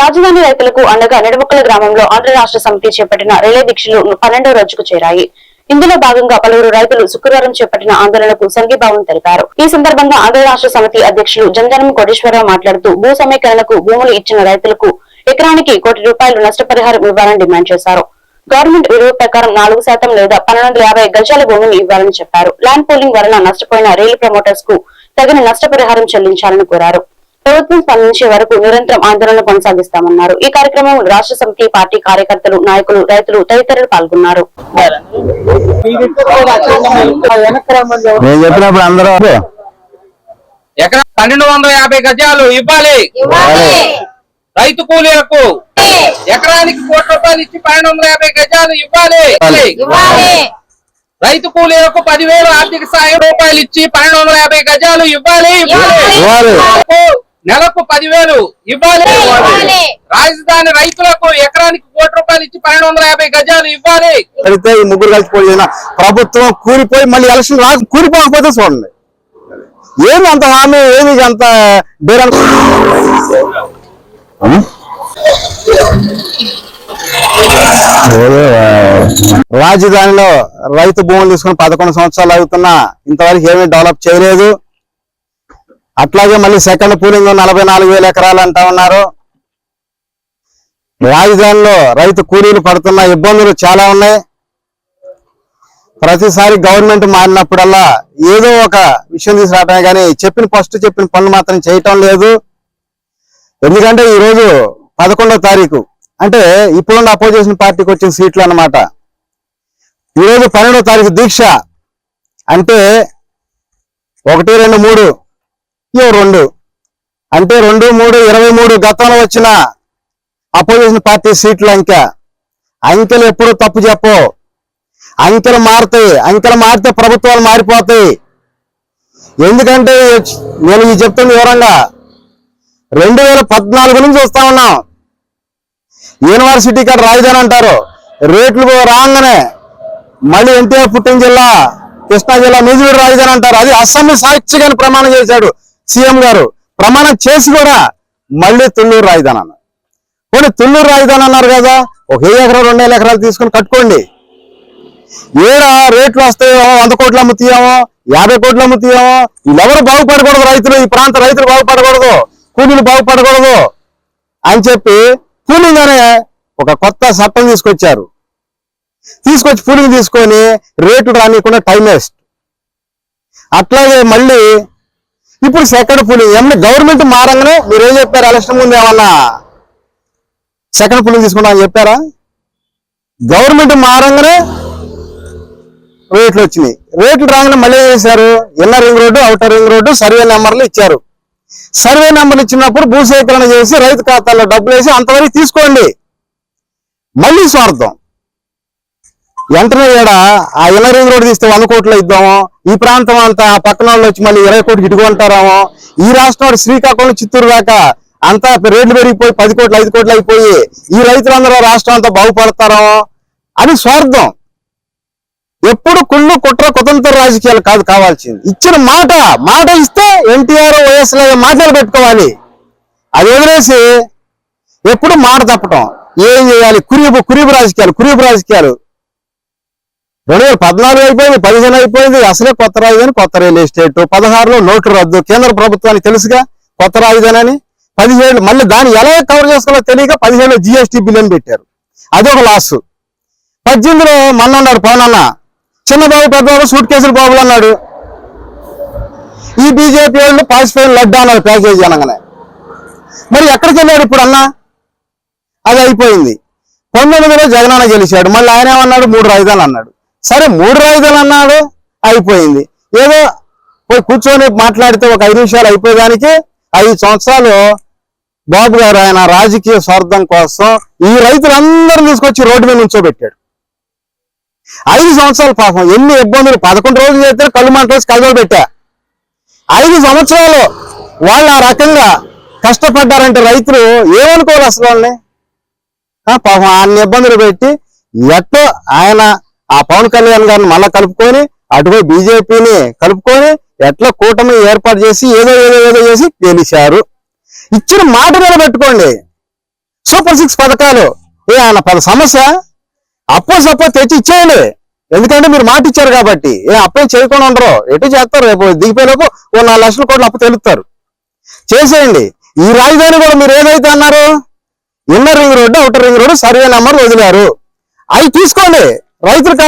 రాజధాని రైతులకు అండగా నిడమక్కల గ్రామంలో ఆంధ్ర రాష్ట్ర సమితి చేపట్టిన రిలే దీక్షలు పన్నెండో రోజుకు చేరాయి. ఇందులో భాగంగా పలువురు రైతులు శుక్రవారం చేపట్టిన ఆందోళనకు సంఘీభావం తెలిపారు. ఈ సందర్భంగా ఆంధ్ర రాష్ట్ర సమితి అధ్యక్షులు జంజనం కోటేశ్వరరావు మాట్లాడుతూ భూ సమీకరణకు భూములు ఇచ్చిన రైతులకు ఎకరానికి కోటి రూపాయలు నష్టపరిహారం ఇవ్వాలని డిమాండ్ చేశారు. గవర్నమెంట్ విలువ ప్రకారం నాలుగు శాతం లేదా పన్నెండు యాభై గజాల భూమిని ఇవ్వాలని చెప్పారు. ల్యాండ్ పూలింగ్ వలన నష్టపోయిన రైలు ప్రమోటర్స్కు తగిన నష్టపరిహారం చెల్లించాలని కోరారు. ప్రభుత్వం స్పందించే వరకు నిరంతరం ఆందోళన కొనసాగిస్తామన్నారు. ఈ కార్యక్రమంలో రాష్ట్ర సమితి పార్టీ కార్యకర్తలు నాయకులు రైతులు తదితరులు పాల్గొన్నారు. నేను చెప్పినప్పుడు అందరూ ఎకరా పన్నెండు వందల యాభై గజాలు ఇవ్వాలి. రైతు కూలీలకు ఎకరానికి కోటి రూపాయలు ఇచ్చి పన్నెండు వందల యాభై గజాలు ఇవ్వాలి. రైతు కూలీలకు పదివేలు ఆర్థిక సాయం రూపాయలు ఇచ్చి పన్నెండు వందల యాభై గజాలు ఇవ్వాలి. ఇవ్వాలి. నెలకు- పదివేలు ఇవ్వాలి. రాజధాని రైతులకు ఎకరానికి కోటి రూపాయలు ఇచ్చి పన్నెండు వందల యాభై గజాలు ఇవ్వాలి. పెడితే ఈ ముగ్గురు కలిసి పోయి చేసిన ప్రభుత్వం కూలిపోయి మళ్ళీ ఎలక్షన్ రాక కూలిపోకపోతే చూడండి. ఏమి అంత హామీ ఏమి అంత బేరం? రాజధానిలో రైతు భూములు తీసుకుని పదకొండు సంవత్సరాలు అవుతున్నా ఇంతవరకు ఏమీ డెవలప్ చేయలేదు. అట్లాగే మళ్ళీ సెకండ్ పూలింగ్ నలభై నాలుగు వేల ఎకరాలు అంటా ఉన్నారు. రాజధానిలో రైతు కూలీలు పడుతున్న ఇబ్బందులు చాలా ఉన్నాయి. ప్రతిసారి గవర్నమెంట్ మారినప్పుడల్లా ఏదో ఒక విషయం తీసుకురావటమే కానీ చెప్పిన ఫస్ట్ చెప్పిన పనులు మాత్రం చేయటం లేదు. ఎందుకంటే ఈ రోజు పదకొండో తారీఖు. అంటే ఇప్పుడున్న అపోజిషన్ పార్టీకి వచ్చిన సీట్లు అన్నమాట. ఈ రోజు పన్నెండో తారీఖు దీక్ష. అంటే ఒకటి రెండు మూడు ఇయో రెండు. అంటే రెండు మూడు ఇరవై మూడు గతంలో వచ్చిన అపోజిషన్ పార్టీ సీట్ల అంకె. అంకెలు ఎప్పుడు తప్పు చెప్పు. అంకెలు మారుతాయి. అంకెలు మారితే ప్రభుత్వాలు మారిపోతాయి. ఎందుకంటే నేను ఇది చెప్తున్న వివరంగా రెండు వేల పద్నాలుగు నుంచి వస్తా ఉన్నాం. యూనివర్సిటీ కాడ రాజధాని అంటారు. రేట్లు రాగానే మళ్ళీ ఎన్టీఆర్ పుట్టిన జిల్లా కృష్ణా జిల్లా నూజివీడు రాజధాని అంటారు. అది అసెంబ్లీ సాక్షిగా ప్రమాణం చేశాడు. సీఎం గారు ప్రమాణం చేసి కూడా మళ్ళీ తుళ్ళూరు రాజధాని అన్నారు. పోనీ తుళ్ళూరు రాజధాని అన్నారు కదా ఒక ఏ ఎకరాలు రెండు వేల ఎకరాలు తీసుకొని కట్టుకోండి. ఏడా రేట్లు వస్తాయో వంద కోట్లు అమ్ముతాయేమో యాభై కోట్లు అమ్ముతాయేమో వీళ్ళెవరు బాగుపడకూడదు రైతులు ఈ ప్రాంత రైతులు బాగుపడకూడదు కూలీలు బాగుపడకూడదు అని చెప్పి కూలింగ్ అనే ఒక కొత్త చట్టం తీసుకొచ్చారు. తీసుకొచ్చి కూలింగ్ తీసుకొని రేటు రానికుండా టైం వేస్ట్. అట్లాగే మళ్ళీ ఇప్పుడు సెకండ్ పులింగ్ ఏమన్నా గవర్నమెంట్ మారంగానే మీరు ఏం చెప్పారు? ఎలక్షన్ ముందు ఏమన్నా సెకండ్ పూలింగ్ తీసుకుంటామని చెప్పారా? గవర్నమెంట్ మారంగానే రేట్లు వచ్చినాయి. రేట్లు రాగానే మళ్ళీ ఏం చేశారు? Inner ring road outer ring road survey నెంబర్లు ఇచ్చారు. సర్వే నెంబర్లు ఇచ్చినప్పుడు భూసేకరణ చేసి రైతు ఖాతాలో డబ్బులు వేసి అంతవరకు తీసుకోండి. మళ్ళీ స్వార్థం. వెంటనే ఈడ ఆ ఇన్నర్ రింగ్ రోడ్ తీస్తే వంద కోట్లు ఇద్దాము. ఈ ప్రాంతం అంతా ఆ పక్కన వాళ్ళు వచ్చి మళ్ళీ ఇరవై కోట్లు ఇటుకుంటారాము ఈ రాష్ట్రం వాడు శ్రీకాకుళం చిత్తూరు దాకా అంతా రేట్లు పెరిగిపోయి పది కోట్లు ఐదు కోట్లు అయిపోయి ఈ రైతులందరూ రాష్ట్రం అంతా బాగుపడతారాము అది స్వార్థం. ఎప్పుడు కుళ్ళు కుట్ర కుతంత్ర రాజకీయాలు కాదు కావాల్సింది. ఇచ్చిన మాట మాట ఇస్తే ఎన్టీఆర్ వైఎస్ మాటలు పెట్టుకోవాలి. అది వదిలేసి ఎప్పుడు మాట తప్పటం. ఏం చేయాలి? కురీబు కురీబు రాజకీయాలు కురీబు రాజకీయాలు. రెండు వేల పద్నాలుగు అయిపోయింది పదిహేను అయిపోయింది అసలే కొత్త రాజధాని కొత్త రియల్ ఎస్టేట్ పదహారులో నోట్లు రద్దు. కేంద్ర ప్రభుత్వానికి తెలుసుగా కొత్త రాజధాని. అని పదిహేడు మళ్ళీ దాన్ని ఎలా కవర్ చేసుకోవాలో తెలియక పదిహేడు జిఎస్టీ బిల్ అని పెట్టారు. అదొక లాస్ పద్దెనిమిదిలో మొన్న అన్నాడు పవన్ అన్న చిన్నబాబు పెద్దబాబు సూట్ కేసులు బాబులు అన్నాడు. ఈ బీజేపీ వాళ్ళు పాసిపోయిన లడ్డా అన్నారు ప్యాకేజీ అనగానే. మరి ఎక్కడికి వెళ్ళాడు ఇప్పుడు అన్న? అది అయిపోయింది. పంతొమ్మిదిలో జగనన్న గెలిచాడు. మళ్ళీ ఆయన ఏమన్నాడు? మూడు రాజధానులు అన్నాడు. సరే మూడు రోజులు అన్నాడు అయిపోయింది. ఏదో పోయి కూర్చొని మాట్లాడితే ఒక ఐదు నిమిషాలు అయిపోయేదానికి ఐదు సంవత్సరాలు బాబు గారు ఆయన రాజకీయ స్వార్థం కోసం ఈ రైతులందరూ తీసుకొచ్చి రోడ్డు మీద నుంచోబెట్టాడు. ఐదు సంవత్సరాల పాపం. ఎన్ని ఇబ్బందులు. పదకొండు రోజులు చేస్తే కళ్ళు మంట కళ్ళు పెట్టా. ఐదు సంవత్సరాలు వాళ్ళు ఆ రకంగా కష్టపడ్డారంటే రైతులు ఏమనుకోవాలి అసలు వాళ్ళని? పాపం అన్ని ఇబ్బందులు పెట్టి ఎట్టో ఆయన ఆ పవన్ కళ్యాణ్ గారిని మళ్ళా కలుపుకొని అటువై బీజేపీని కలుపుకొని ఎట్లా కూటమి ఏర్పాటు చేసి ఏదో ఏదో ఏదో చేసి గెలిచారు. ఇచ్చిన మాట నిలబెట్టుకోండి. సూపర్ సిక్స్ పథకాలు. ఏ ఆయన పద సమస్య? అప్పో సప్పో తెచ్చి ఇచ్చేయండి. ఎందుకంటే మీరు మాట ఇచ్చారు కాబట్టి. ఏ అప్పే చేయకుండా ఉండరు. ఎటు చేస్తారు? రేపు దిగిపోయేలోపు ఓ నాలుగు లక్షల కోట్లు అప్పు తెలుస్తారు చేసేయండి. ఈ రాజధాని కూడా మీరు ఏదైతే అన్నారు inner ring road outer ring road survey number వదిలారు. అవి తీసుకోండి. రైతుల ఖాతా